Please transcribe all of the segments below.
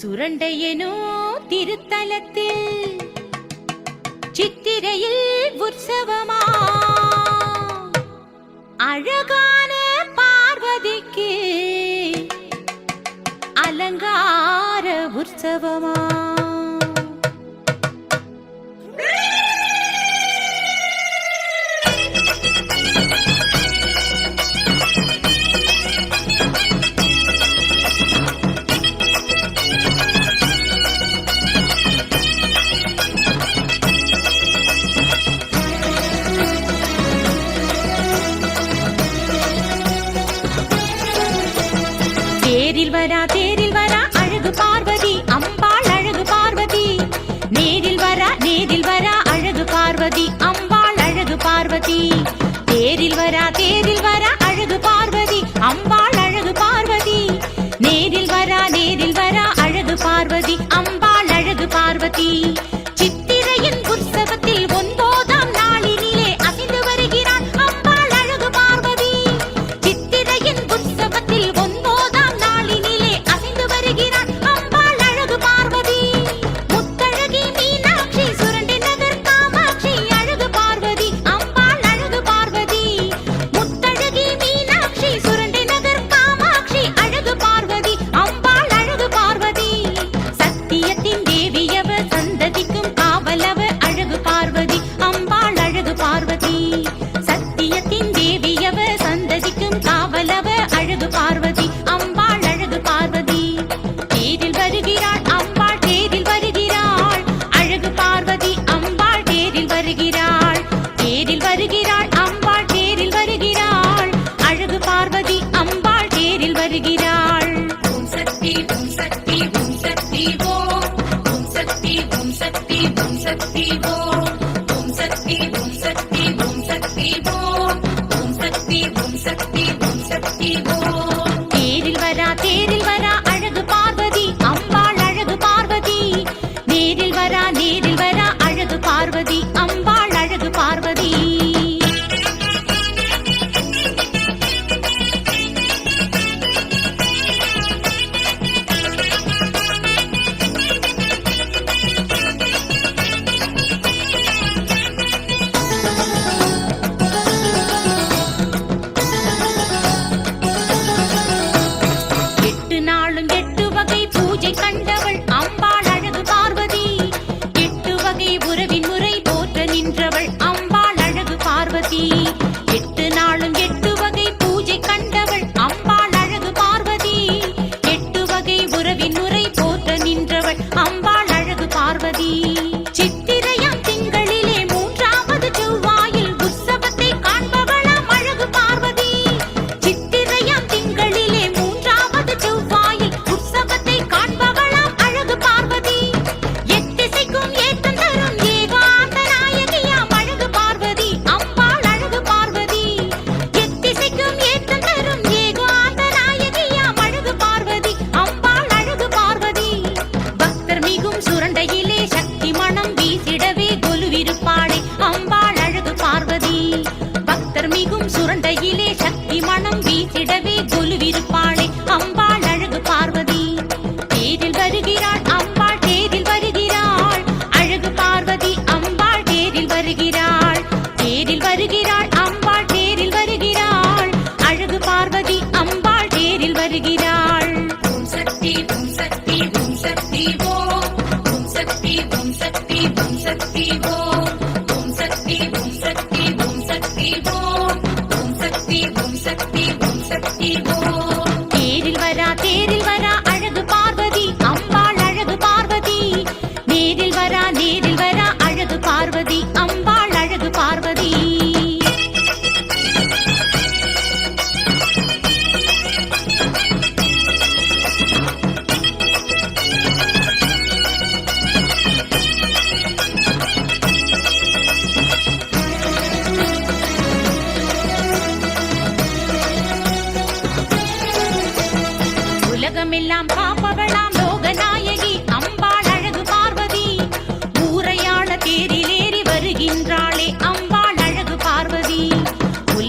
சுரண்டையனோ திருத்தலத்தில். சித்திரையில் உற்சவமா. அழகான பார்வதிக்கு அலங்கார உற்சவமா. friend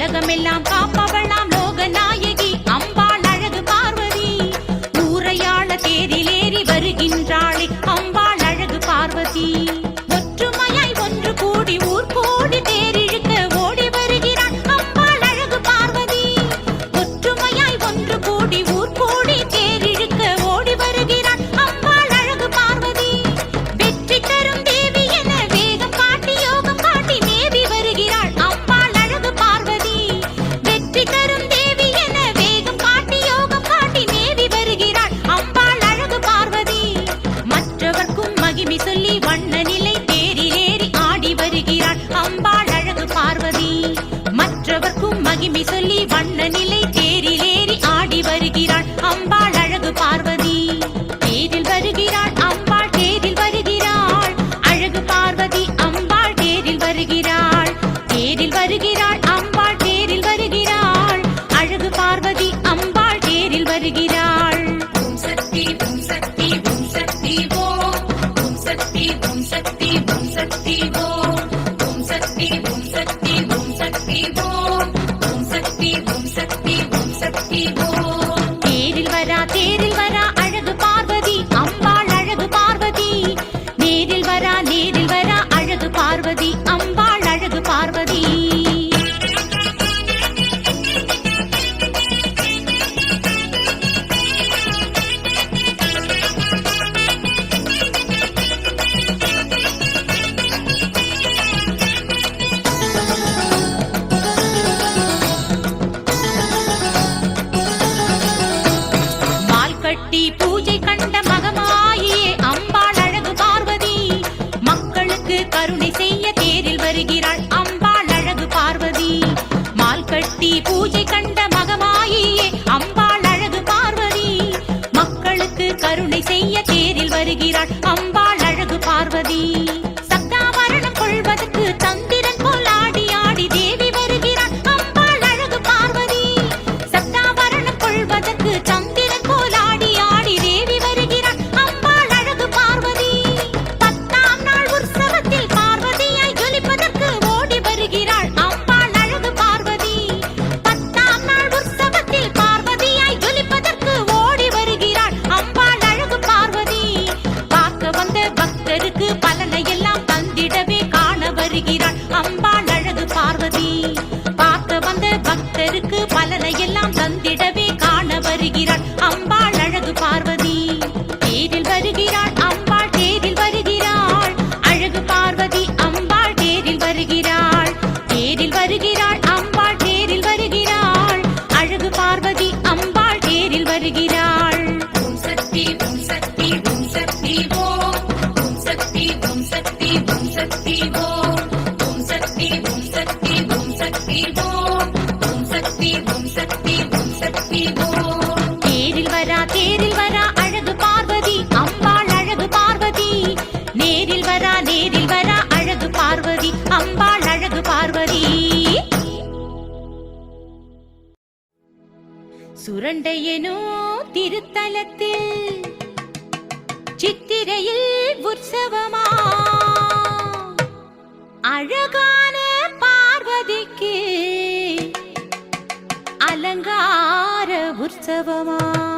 உலகமெல்லாம் காப்பா y en la தொண்டையனோ திருத்தலத்தில் சித்திரையில் உற்சவமா? அழகான பார்வதிக்கு அலங்கார உற்சவமா?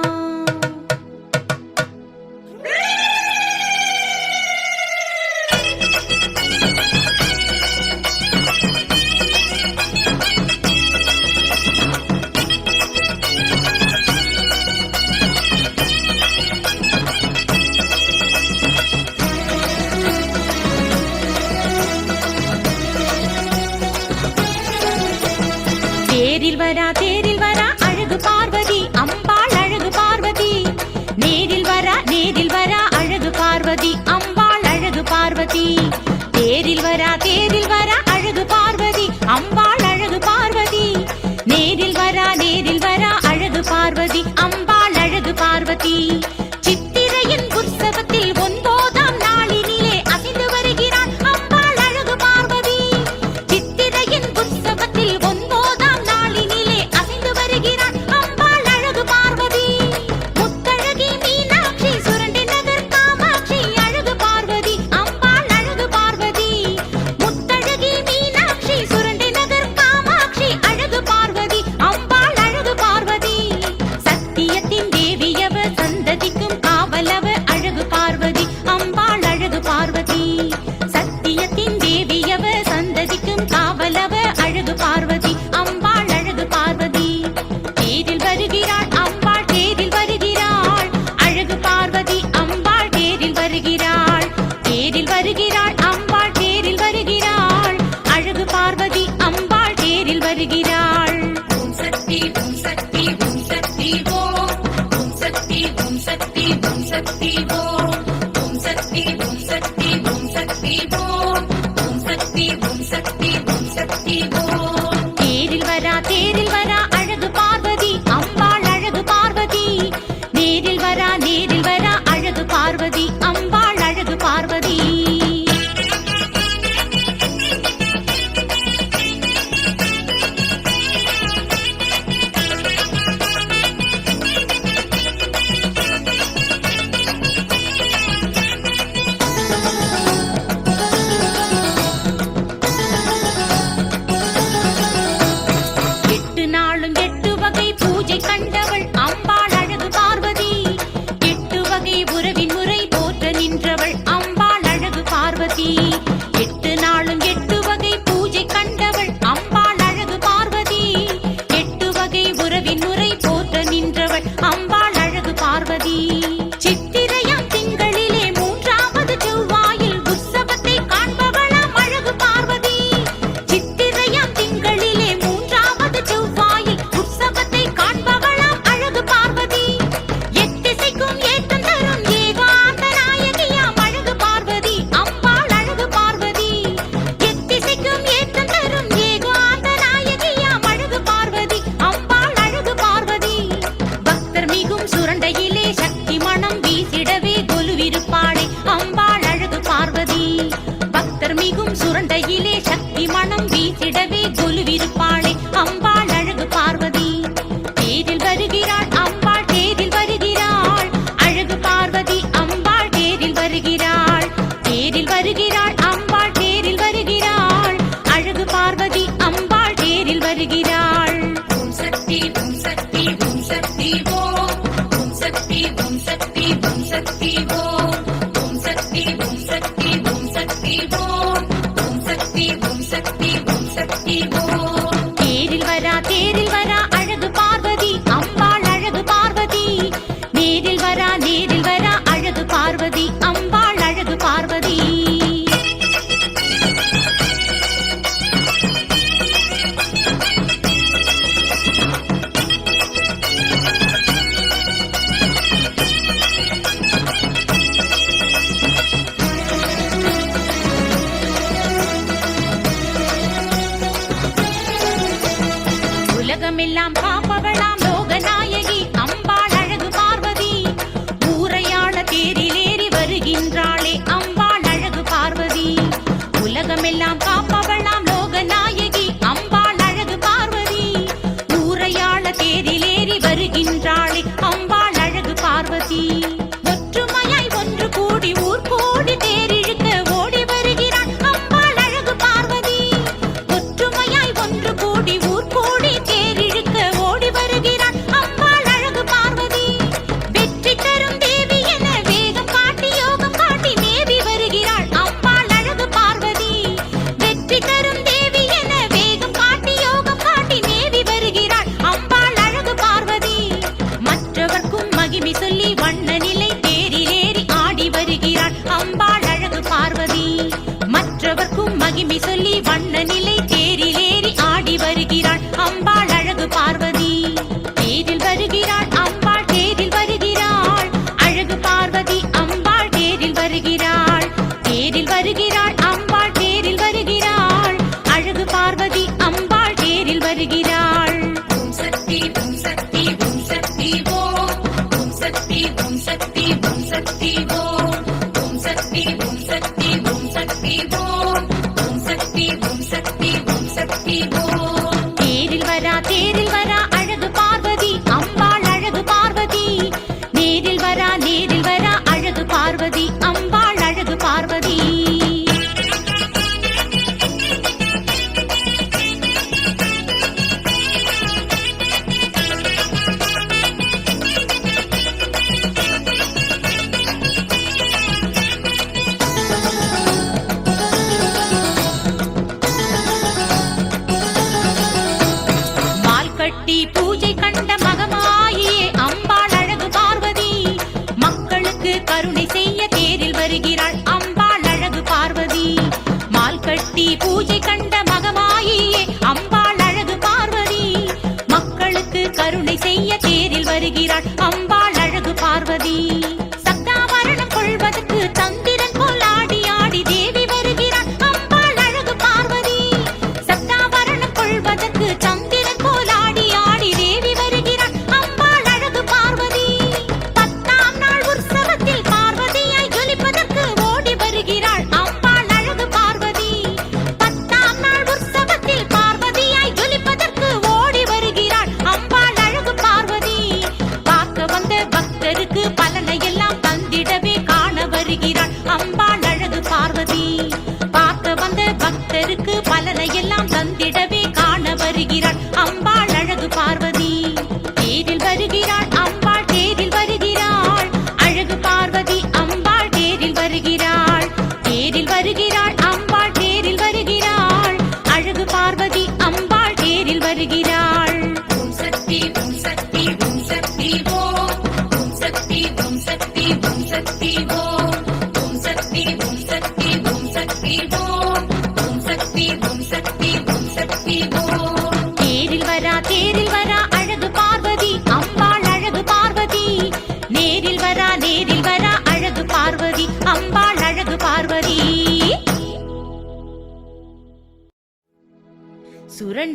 எல்லாம் காப்பவளா കാരുണ്യ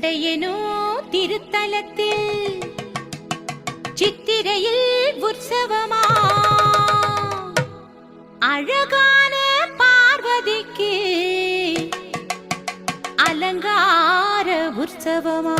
கண்டையனோ திருத்தலத்தில்? சித்திரையில் உற்சவமா? அழகான பார்வதிக்கு அலங்கார உற்சவமா?